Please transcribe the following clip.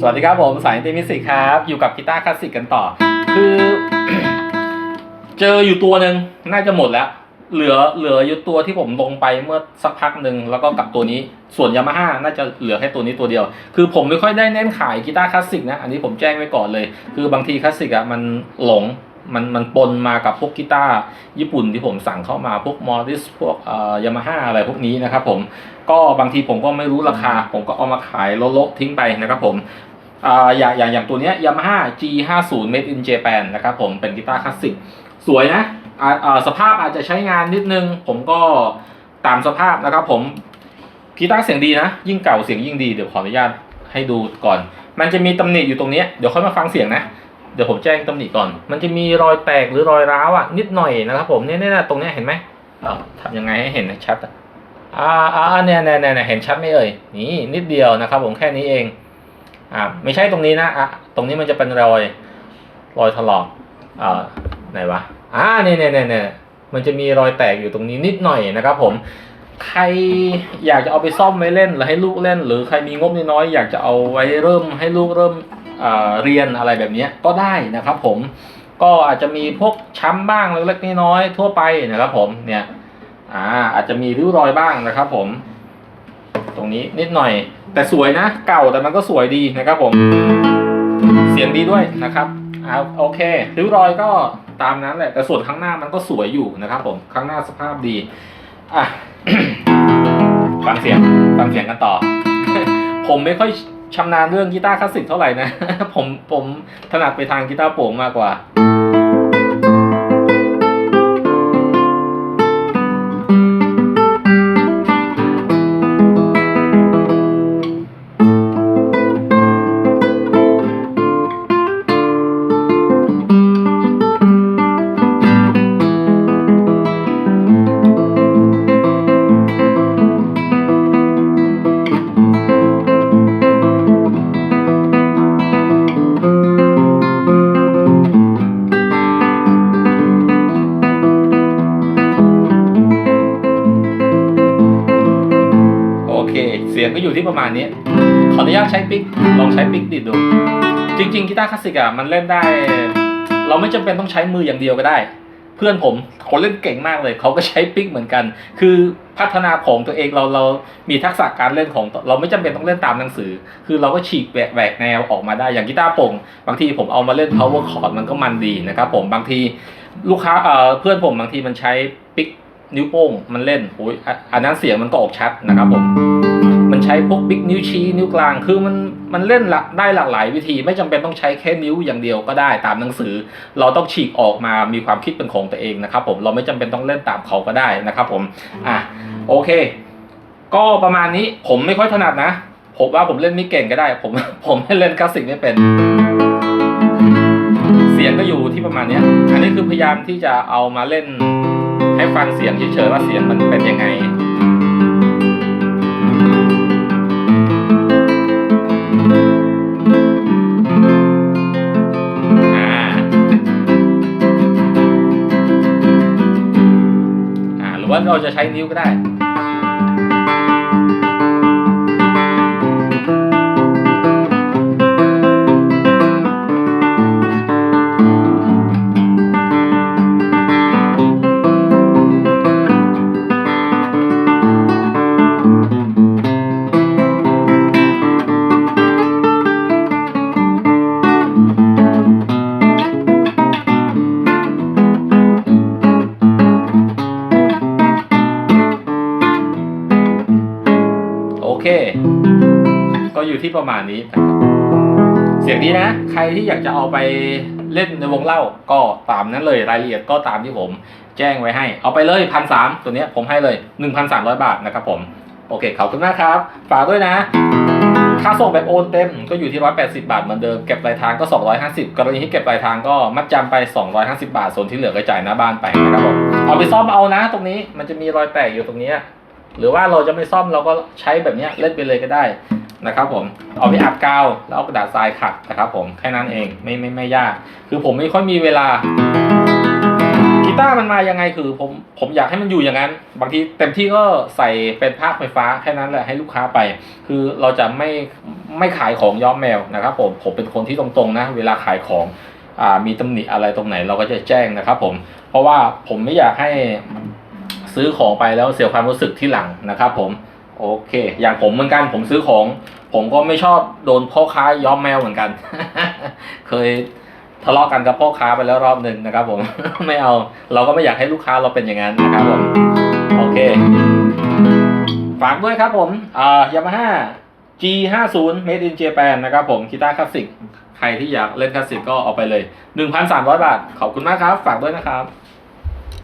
สวัสดีครับผมสายตีมิสิกครับ อยู่กับกีตาร์คลาสสิกกันต่อ คือ เจออยู่ตัวหนึ่งน่าจะหมดแล้ว เหลือเหลืออยู่ตัวที่ผมลงไปเมื่อสักพักหนึ่งแล้วก็กับตัวนี้ส่วนยามาฮ่าน่าจะเหลือแค่ตัวนี้ตัวเดียว คือผมไม่ค่อยได้เน้นขายกีตาร์คลาสสิกนะอันนี้ผมแจ้งไว้ก่อนเลย คือบางทีคลาสสิกอะมันหลง มันมันปนมากับพวกกีตาร์ญี่ปุ่นที่ผมสั่งเข้ามาพวกมอริสพวกเอ่อยามาฮ่าอะไรพวกนี้นะครับผมก็บางทีผมก็ไม่รู้ราคา ผมก็เอามาขายโละๆทิ้งไปนะครับผมอ่าอย่างอย่างอย่างตัวเนี้ย Yamaha G50 Made in Japan นะครับผมเป็นกีตาร์คลาสสิกสวยนะอ่อสภาพอาจจะใช้งานนิดนึง ผมก็ตามสภาพนะครับผมกีตาร์เสียงดีนะ ยิ่งเก่าเสียงยิ่งดีเดี๋ยวขออนุญาตให้ดูก่อน มันจะมีตำหนิอยู่ตรงนี้ เดี๋ยวค่อยมาฟังเสียงนะ เดี๋ยวผมแจ้งตำหนิก่อน มันจะมีรอยแตกหรือรอยร้าวอะนิดหน่อยนะครับผมเนี่ยเนี่ยตรงเนี้ยเห็นไหมเอ่อทำยังไงให้เห็นชัดอะอ่าอ่าเนี่ยเนี่ยเนี่ยเห็นชัดไหมเอ่ยนี่นิดเดียวนะครับ ผมแค่นี้เองอ่าไม่ใช่ตรงนี้นะอะตรงนี้มันจะเป็นรอยรอยถลอกอ่าไหนวะอ่าเนี่ยเนี่ยเนี่ยเนี่ยมันจะมีรอยแตกอยู่ตรงนี้นิดหน่อยนะครับ ผมใครอยากจะเอาไปซ่อมไว้เล่นหรือให้ลูกเล่น หรือใครมีงบน้อยๆอยากจะเอาไว้เริ่มให้ลูกเริ่ม เรียนอะไรแบบนี้ก็ได้นะครับผมก็อาจจะมีพวกช้ำบ้างเล็กๆน้อยๆทั่วไปนะครับผมเนี่ยอ่าอาจจะมีริ้วรอยบ้างนะครับผม ตรงนี้นิดหน่อย แต่สวยนะ เก่าแต่มันก็สวยดีนะครับผม เสียงดีด้วยนะครับเอาโอเค ริ้วรอยก็ตามนั้นแหละแต่ส่วนข้างหน้ามันก็สวยอยู่นะครับผมข้างหน้าสภาพดีอะฟังเสียงฟังเสียงกันต่อ ผมไม่ค่อย ชำนาญเรื่องกีตาร์คลาสสิกเท่าไหร่นะ ผมผมถนัดไปทางกีตาร์โปร่งมากกว่า สียงก็อยู่ที่ประมาณนี้ ขออนุญาตใช้ปิกลองใช้ปิกดิดดู จริง ๆกีตาร์คลาสสิกอะมันเล่นได้ เราไม่จำเป็นต้องใช้มืออย่างเดียวก็ได้ เพื่อนผมเขาเล่นเก่งมากเลย เขาก็ใช้ปิกเหมือนกัน คือพัฒนาของตัวเองเราเรามีทักษะการเล่นของเราไม่จำเป็นต้องเล่นตามหนังสือ คือเราก็ฉีกแหวกแนวออกมาได้อย่างกีตาร์โป่งบางทีผมเอามาเล่น power chord มันก็มันดีนะครับผมบางทีลูกค้าเอ่อเพื่อนผมบางทีมันใช้ปิกนิ้วโป้งมันเล่นโอ้ยอันนั้นเสียงมันก็ออกชัดนะครับผม ใช้พวกบิ๊กนิ้วชี้นิ้วกลาง คือมันมันเล่นละได้หลากหลายวิธี ไม่จำเป็นต้องใช้แค่นิ้วอย่างเดียวก็ได้ตามหนังสือ เราต้องฉีกออกมามีความคิดเป็นของตัวเองนะครับผมเราไม่จำเป็นต้องเล่นตามเขาก็ได้นะครับผมอะโอเค ก็ประมาณนี้ผมไม่ค่อยถนัดนะ ผมว่าผมเล่นไม่เก่งก็ได้ ผมผมไม่เล่นคลาสสิกไม่เป็น เสียงก็อยู่ที่ประมาณนี้อันนี้คือพยายามที่จะเอามาเล่นให้ฟังเสียงเฉยๆว่าเสียงมันเป็นยังไง ว่าเราจะใช้นิ้วก็ได้ เค ก็อยู่ที่ประมาณนี้นะครับเสียงดีนะ ใครที่อยากจะเอาไปเล่นในวงเล่าก็ตามนั้นเลยรายละเอียดก็ตามที่ผมแจ้งไว้ให้ เอาไปเลยพันสามตัวนี้ผมให้เลย 1,300 บาทนะครับผม โอเคขอบคุณมากครับ ฝากด้วยนะ ค่าส่งแบบโอนเต็มก็อยู่ที่ 180 บาทเหมือนเดิม เก็บปลายทางก็ 250 กรณีที่เก็บปลายทางก็มัดจำไป 250 บาท ส่วนที่เหลือก็จ่ายหน้าบ้านไปนะครับผม เอาไปซ่อมเอานะ ตรงนี้มันจะมีรอยแตกอยู่ตรงนี้ หรือว่าเราจะไม่ซ่อมเราก็ใช้แบบนี้เล่นไปเลยก็ได้นะครับผมเอาไปอัดกาวแล้วเอากระดาษทรายขัดนะครับผมแค่นั้นเองไม่ไม่ไม่ยาก คือผมไม่ค่อยมีเวลากีตาร์มันมายังไงคือผมผมอยากให้มันอยู่อย่างนั้น บางทีเต็มที่ก็ใส่เป็นภาคไฟฟ้าแค่นั้นแหละให้ลูกค้าไป คือเราจะไม่ไม่ขายของย้อมแมวนะครับผมผมเป็นคนที่ตรงๆนะ เวลาขายของอ่ามีตำหนิอะไรตรงไหนเราก็จะแจ้งนะครับผมเพราะว่าผมไม่อยากให้ ซื้อของไปแล้วเสียความรู้สึกที่หลังนะครับผมโอเค อย่างผมเหมือนกันผมซื้อของ ผมก็ไม่ชอบโดนพ่อค้าย้อมแมวเหมือนกัน เคยทะเลาะกันกับพ่อค้าไปแล้วรอบหนึ่งนะครับ ผมไม่เอา เราก็ไม่อยากให้ลูกค้าเราเป็นอย่างนั้นนะครับผมโอเค ฝากด้วยครับผมอ่ายามาฮ่า G50 Made in Japan นะครับผมกีตาร์คลาสสิกใครที่อยากเล่นคลาสสิกก็เอาไปเลย 1,300 บาท ขอบคุณมากครับ ฝากด้วยนะครับ